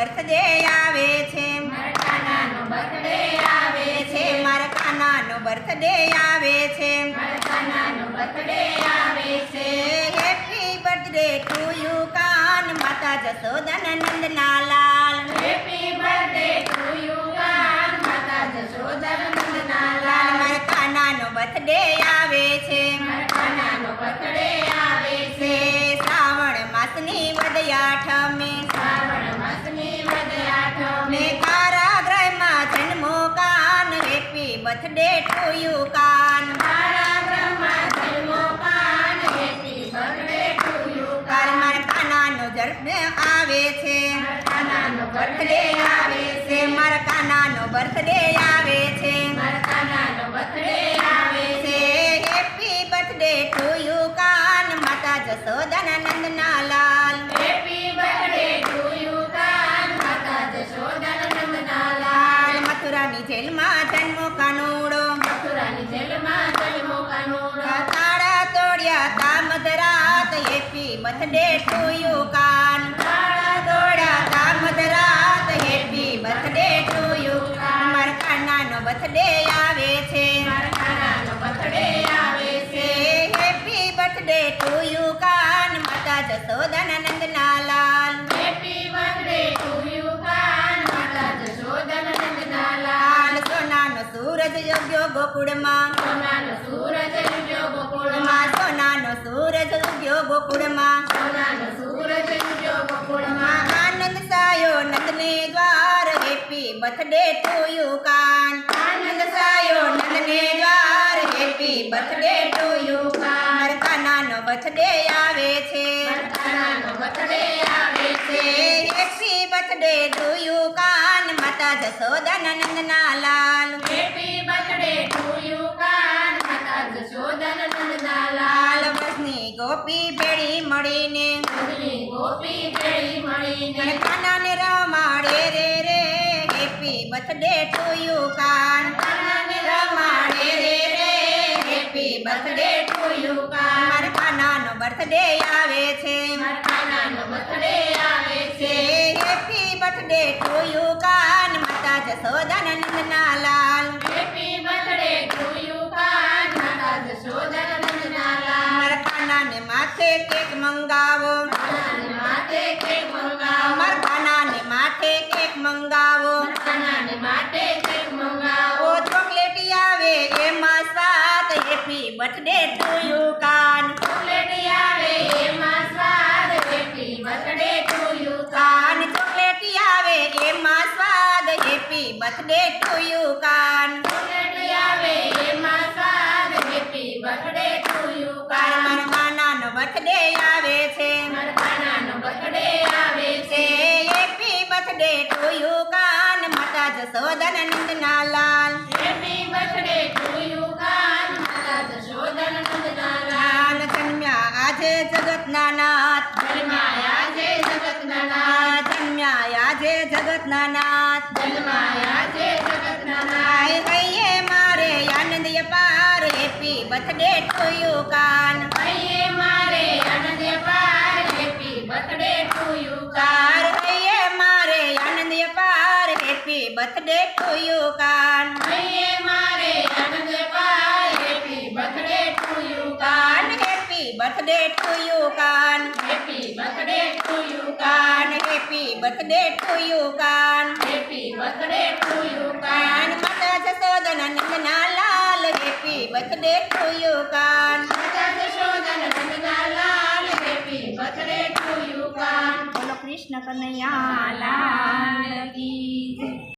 Birthday આવે છે. મારા કાનાનો બર્થડે આવે છે. Happy birthday to you Kan માતા જશોદન નંદના લાલ. Happy birthday to you Kan માતા જશોદન નંદના લાલ. મારા કાનાનો બર્થડે આવે છે. મારા કાનાનો બર્થડે આવે છે. છે શ્રાવણ માસની વદયાઠમે આવે છે મારા કાનાનો બર્થડે આવે છે છે મારા કાનાનો બર્થડે આવે છે મારા કાનાનો બર્થડે આવે છે happy birthday to you Kan માતા જશોદા નંદના લાલ happy birthday to you Kan માતા જશોદા નંદના લાલ લાલ મથુરાની જેલમાં જન્મો happy birthday to you Kan દોડા તા મધરાત હેપી બર્થડે ટુ યુ મારા કાનાનો આવે છે. સૂરજ યોગ્યો ગોકુળમાં. સોનાનો સૂરજ ઉગ્યો ગોકુળમાં. સોનાનો સૂરજ ઉગ્યો ગોકુળમાં. સોનાનો સૂરજ ઉગ્યો ગોકુળમાં. આનંદ સાયો નંદને દ્વાર હેપી બર્થડે ટુ યુ કાન આનંદ સાયો નંદને દ્વાર હેપી બર્થડે ટુ યુ કાન કાનાનો બર્થડે આવે છે. કાનાનો બર્થડે માતા જશોદા નંદના લાલ happy birthday to you Kan માતા જશોદા નંદના લાલ લાલ ગોપી ભેળી મળીને. બધી ગોપી ભેળી મળીને. કાનાને રમાડે રે રે. હેપી બર્થડે ટુ યુ કાન. કાનાને રમાડે રે રે. હેપી બર્થડે ટુ યુ કાન. મારા કાનાનો બર્થડે આવે છે. મારા કાનાનો બર્થડે આવે છે. હેપી બર્થડે ટુ યુ કાન. લાલ કાન લાલ માથે કેક મંગાવો. કાનાને માથે કેક મંગાવો. મારા કાનાને માથે કેક મંગાવો. કાનાને માટે કેક મંગાવો. ઓ ચોકલેટી આવે એમાં હેપી બર્થડે ટુ યુ કાન ચોકલેટી આવે એમાં સ્વાદ happy birthday to you Kan કાન ચોકલેટી આવે એમાં સ્વાદ happy birthday to you Kan આવે એમાં સ્વાદ happy birthday to you Kan કાન મારા કાનાનો બર્થડે આવે છે મારા કાનાનો બર્થડે આવે છે happy birthday to you Kan માતા જશોદા નંદના લાલ happy birthday to you Kan માતા નંદના લાલ જન્મ્યા આજે જગતના નાથ જન્માયા આજે જગતના નાથ જન્મ્યા આજે જગતના નાથ જન્માયા આય કહીએ મારે આનંદ પાર હેપી બર્થડે ટુ યુ કાન. કહીએ મારે આનંદ પાર હેપી બર્થડે ટુ યુ કાન. કહીએ મારે આનંદ પાર હેપી બર્થડે ટુ યુ કાન. કહીએ મારે આનંદ પાર happy birthday to you Kan. Happy birthday to you Kan. Happy birthday to you Kan. Happy birthday to you Kan. Happy birthday to you Kan Kan માતા જશોદના નંદના લાલ happy birthday to you Kan. બોલો કૃષ્ણ કનૈયા લાલ કી.